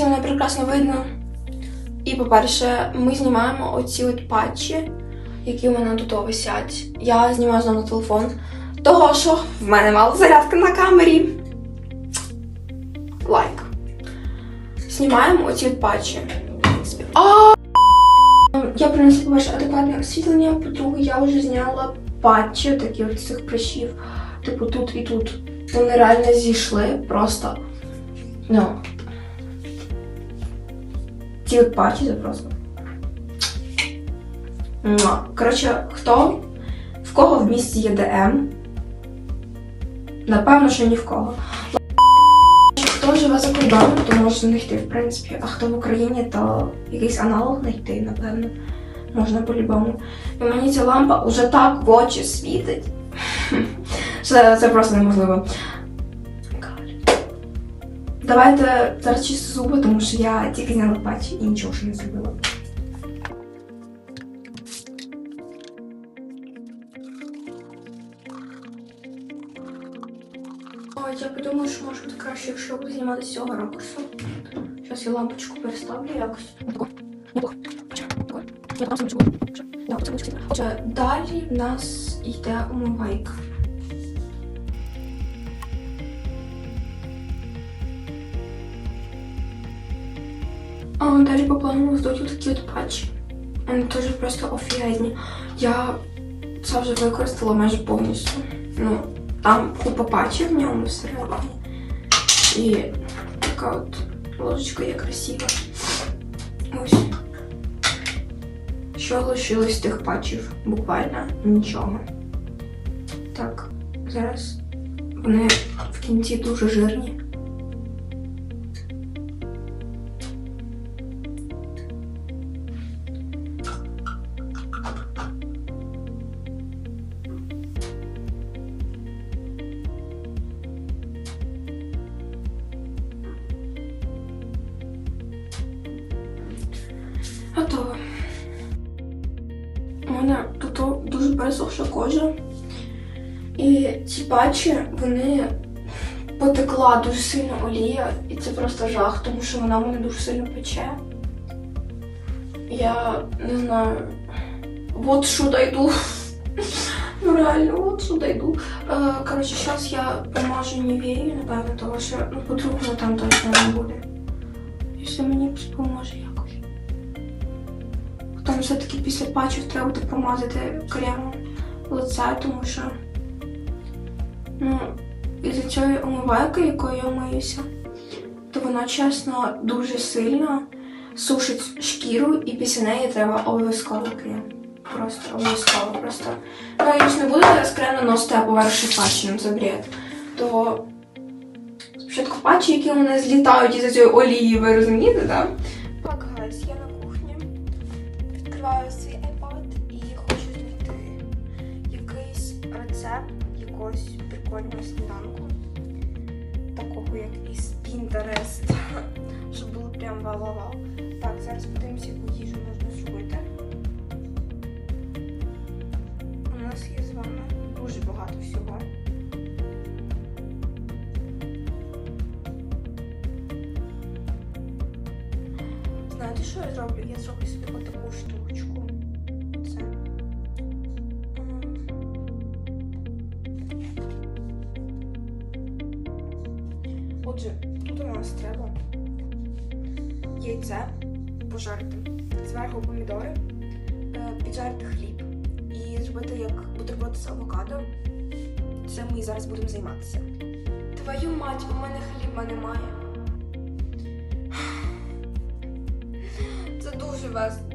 надіюся, мене прекрасно видно. І, по-перше, ми знімаємо оці от патчі, які в мене тут висять. Я знімаю знову на телефон. Того, що в мене мала зарядка на камері. Лайк. Знімаємо оці от патчі. Я принесла по-перше адекватне освітлення, по-друге, я вже зняла патчі такі от цих прищів. Типу тут і тут. Вони реально зійшли просто. Ну. Ці от патчі це. Коротше, хто? В кого в місті є ДМ? Напевно, що ні в кого. Хто живе за кордоном, то може знайти, в принципі. А хто в Україні, то якийсь аналог знайти, напевно. Можна по-любому. І мені ця лампа уже так в очі світить. Це, це просто неможливо. Давайте зараз чисто зуби, тому що я тільки зняла патчі і нічого ще не зробила. Я подумала, що може бути краще, якщо буду знімати з цього ракурсу. Зараз я лампочку переставлю якось. Далі в нас йде умивайка. По плану здуть такі от патчі. Вони теж просто офігезні. Я це вже використала майже повністю. Ну, там купа патчів в ньому всередині. І така от ложечка є красива. Ось. Що лишилось з тих патчів? Буквально нічого. Так, зараз вони в кінці дуже жирні. Пересохша кожа. І ці патчі, вони потекла дуже сильно олія, і це просто жах, тому що вона мене дуже сильно пече. Я не знаю. От сюди йду. Ну реально, от сюди йду. Е, коротше, зараз я помажу нівею, напевно, тому що ну, по-другому там точно не буде. Якщо мені допоможе якось. Потім все-таки після патчів треба буде помазати кремом лице, тому що ну, із-за цієї омивайки, якою я миюся, то вона чесно дуже сильно сушить шкіру, і після неї треба обов'язково крем. Просто обов'язково просто. Ну, я ж не буду зараз крем наносити, а поверши ну це бред. То спочатку патчі, які у мене злітають із цієї олії, ви розумієте, так? Так, прикольного сніданку. Такого, як із Pinterest. Щоб було прям вау-вау-вау. Так, зараз подивимося, яку їжу можна зробити. У нас є з вами дуже багато всього. Знаєте, що я зроблю? Я зроблю собі зверху помідори, е, піджарити хліб і зробити як бутерброд з авокадо. Це ми і зараз будемо займатися. Твою мать, у мене хліба немає. Це дуже весело.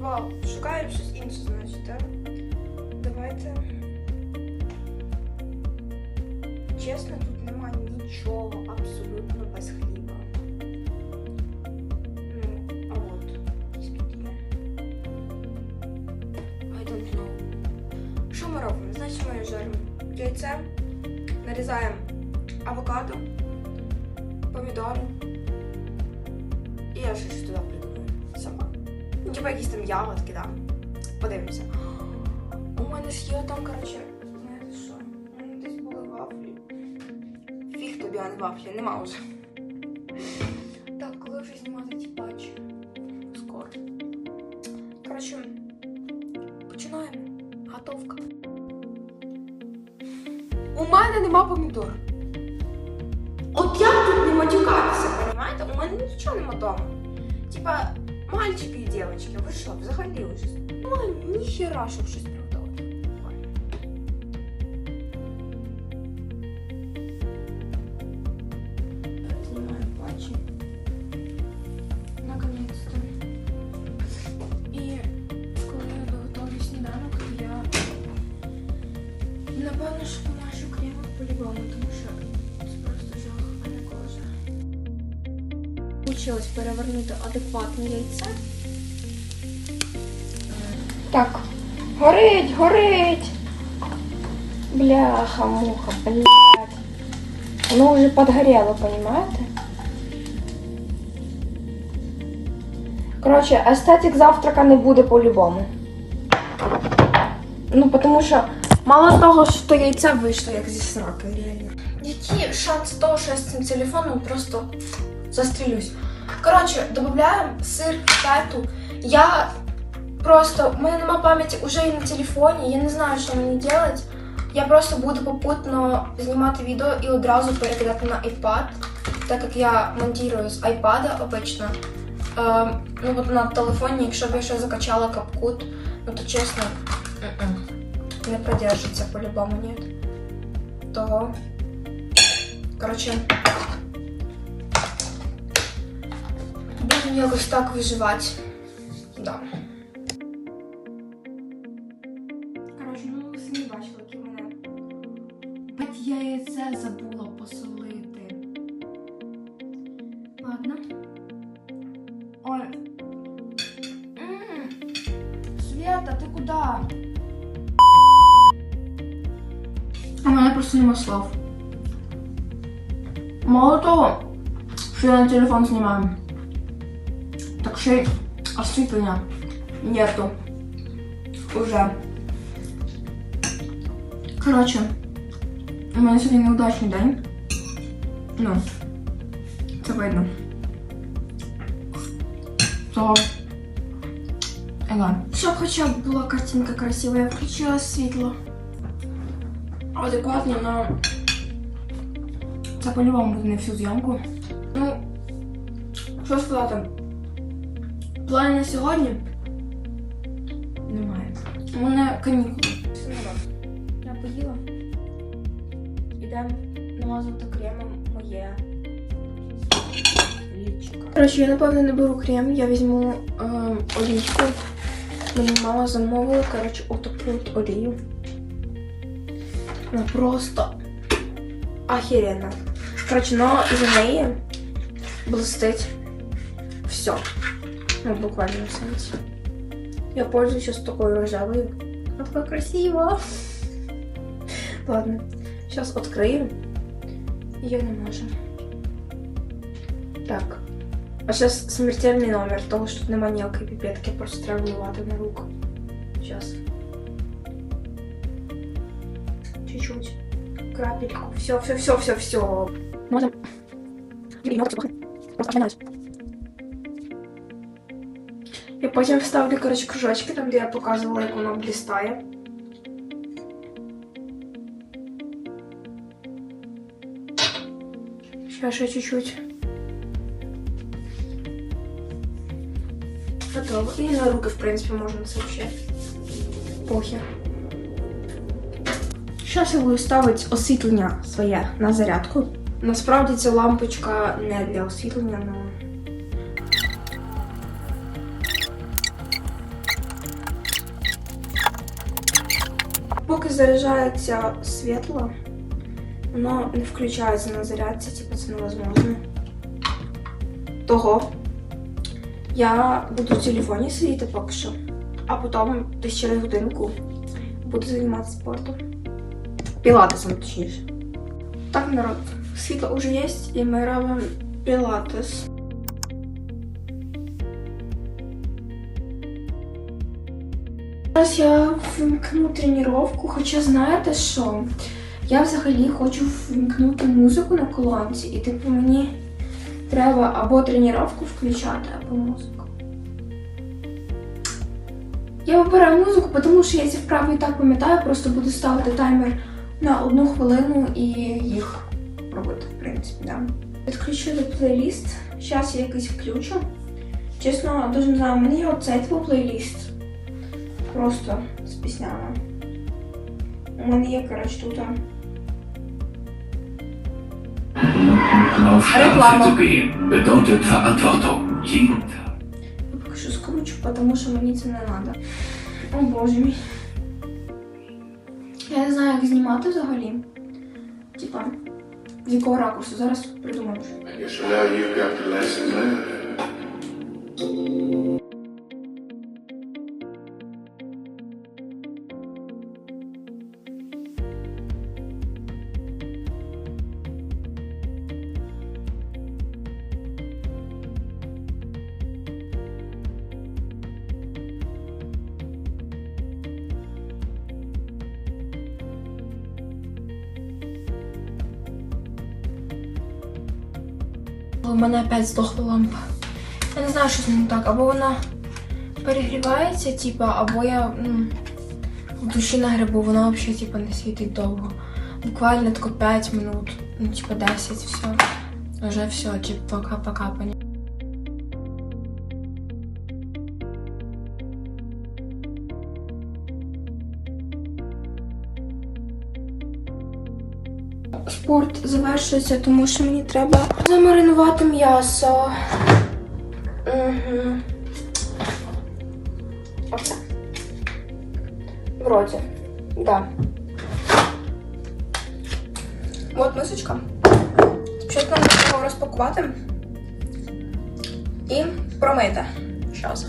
Вау, шукаємо щось інше, значить, так? Давайте. Чесно, тут немає нічого абсолютно без хліба. Ми жаримо яйце, нарізаємо авокадо, помідори. І я щось туди придумаю. Сама. Ну, типа якісь там ягодки, да. Подивимося. У мене ж є там, коротше, знаєте що? Десь були вафлі. Фіг тобі, а не вафлі, нема вже. мене нема помідор. От як тут не матюкатися, понимаєте? У мене нічого нема дома. Типа, мальчики і дівчатки, ви що, взагалі вже? Ну, ніхера, щоб щось Училась перевернути адекватне яйце. Так, горить, горить. Бляха, муха, блядь. Оно уже подгорело, понимаете? Коротше, естетик завтрака не буде по-любому. Ну, тому що мало того, що яйця вийшло як зі сраки, реально. Які шанси того, що я з цим телефоном просто застрілюсь. Коротше, додаємо сир в пету. Я просто, в мене нема пам'яті вже і на телефоні, я не знаю, що мені робити. Я просто буду попутно знімати відео і одразу перекидати на iPad, так як я монтую з iPad обично. Е, ну от на телефоні, якщо б я ще закачала капкут, ну то чесно, м-м, не продержиться по-любому, ні. Того. Коротше. Будемо якось так виживати. Да. Коротше, ну самі бачили, які в мене. Бать я яйце забула посолити. Ладно. Ой. М, Света, ти куди? У мене просто нема слов. Мало того, що я на телефон знімаю. Ще освітлення нету. Уже. Коротше, у мене сьогодні неудачний день. Ну, це видно. То. Ега. Щоб хоча б була картинка красива, я включила світло. Адекватно, но це по-любому буде не всю зйомку. Ну, що сказати? Плани на сьогодні немає. У мене канікули. Я поїла. Ідемо намазувати кремом моє лічико. Коротше, я напевно не беру крем, я візьму ем, олійку. Мені мама замовила, коротше, отаку от олію. Вона просто охеренна. Коротше, но із неї блистить все. Ну, в буквальном сенсе. Я пользуюсь сейчас такой рожевой. Она такая красивая. Ладно, сейчас открою. Ее не можем. Так. А сейчас смертельный номер, того, що тут нема ніякої піпетки, просто треба вливати на руку. Сейчас. Чуть-чуть. Крапельку. Все, все, все, все, все. Можем. Блин, много плохо. Просто обманаюсь. Я потім вставлю, коротше, кружочки, там, де я показувала, як воно блістає. Ще ще чуть-чуть. Готово. І на руки, в принципі, можна це ще. Похер. Зараз я буду ставити освітлення своє на зарядку. Насправді ця лампочка не для освітлення, але. Поки заряджається світло, воно не включається на зарядці, типу це невозможно. Того я буду в телефоні сидіти поки що, а потім десь через годинку буду займатися спортом. Пілатесом, точніше. Так, народ, світло вже є, і ми робимо пілатес. Зараз я вимкну тренування, хоча знаєте що? Я взагалі хочу вимкнути музику на колонці, і типу мені треба або тренування включати, або музику. Я вибираю музику, тому що я ці вправи і так пам'ятаю, просто буду ставити таймер на одну хвилину і їх робити, в принципі, да. Відключили плейліст. Зараз я якийсь включу. Чесно, дуже не знаю, є оцей плейліст. Просто з піснями. У мене є, коротше, тут. Tag. Я поки що скручу, тому що мені це не треба. О боже мій. Я не знаю, як знімати взагалі. Типа, з якого ракурсу. Зараз придумаю. У мене опять здохла лампа. Я не знаю, що з ним так. Або вона перегрівається, типа, або я ну, в душі на грибу, вона взагалі типа, не світить довго. Буквально тако 5 минут, ну, типа 10, все. Вже все, типа, пока-пока. Спорт завершується, тому що мені треба замаринувати м'ясо. Угу. Оце. Вроді. Да. От мисочка. Спочатку нам треба розпакувати і промити. Щас.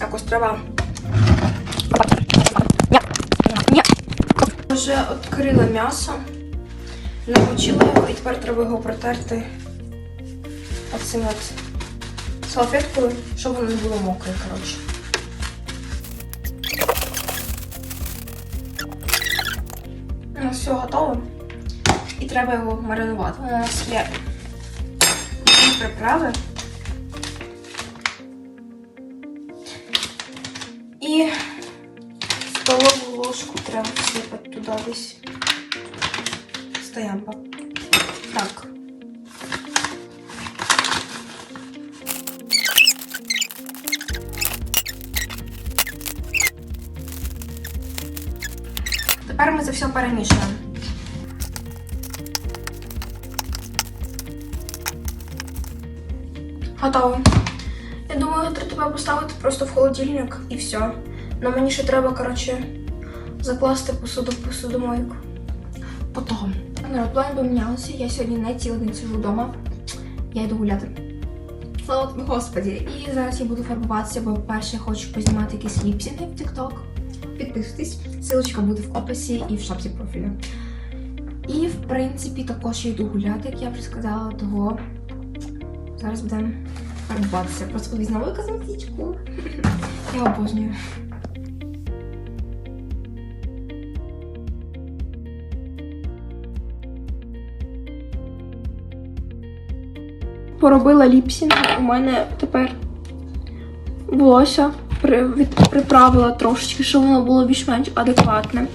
Якось треба. Вже відкрила м'ясо. Намочила його і тепер треба його протерти оцим от салфеткою, щоб воно не було мокре, коротше. Ну, все готово. І треба його маринувати. У нас є приправи. І столову ложку треба всипати туди десь. Стоямба. Так. Тепер ми це все перемішуємо. Готово. Я думаю, треба поставити просто в холодильник і все. Но мені ще треба, коротше, закласти посуду в посудомойку. Потом. Народ, плани помінялися. Я сьогодні не цілий день сижу вдома. Я йду гуляти. Слава тобі, Господі. І зараз я буду фарбуватися, бо перше хочу познімати якісь ліпсінги в TikTok. Підписуйтесь, ссылочка буде в описі і в шапці профілю. І, в принципі, також я йду гуляти, як я вже сказала, того зараз будемо фарбуватися. Просто подивіться на. Я обожнюю. Поробила ліпсінг. У мене тепер волосся при, приправила трошечки, щоб воно було більш-менш адекватне.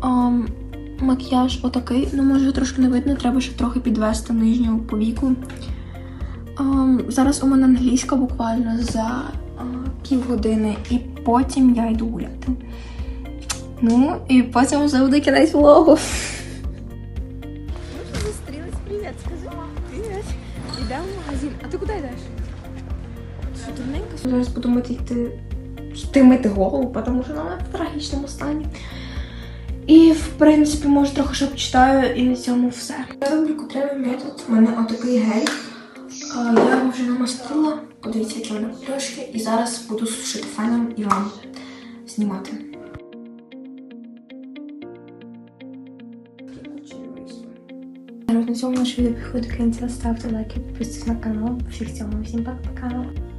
Um, макіяж отакий. Ну, може, трошки не видно, треба ще трохи підвести нижню повіку. Um, зараз у мене англійська буквально за uh, півгодини, і потім я йду гуляти. Ну, і потім буде кінець влогу. Зараз буду йти, йти мити голову, тому що вона в трагічному стані. І, в принципі, може трохи ще почитаю, і на цьому все. Я роблю котревий метод. У мене отакий гель. Я його вже намастила. Подивіться, які мене пляшки. І зараз буду сушити феном і вам знімати. На цьому наше відео підходить до кінця. Ставте лайки, підписуйтесь на канал. Всіх цьому, всім пока-пока.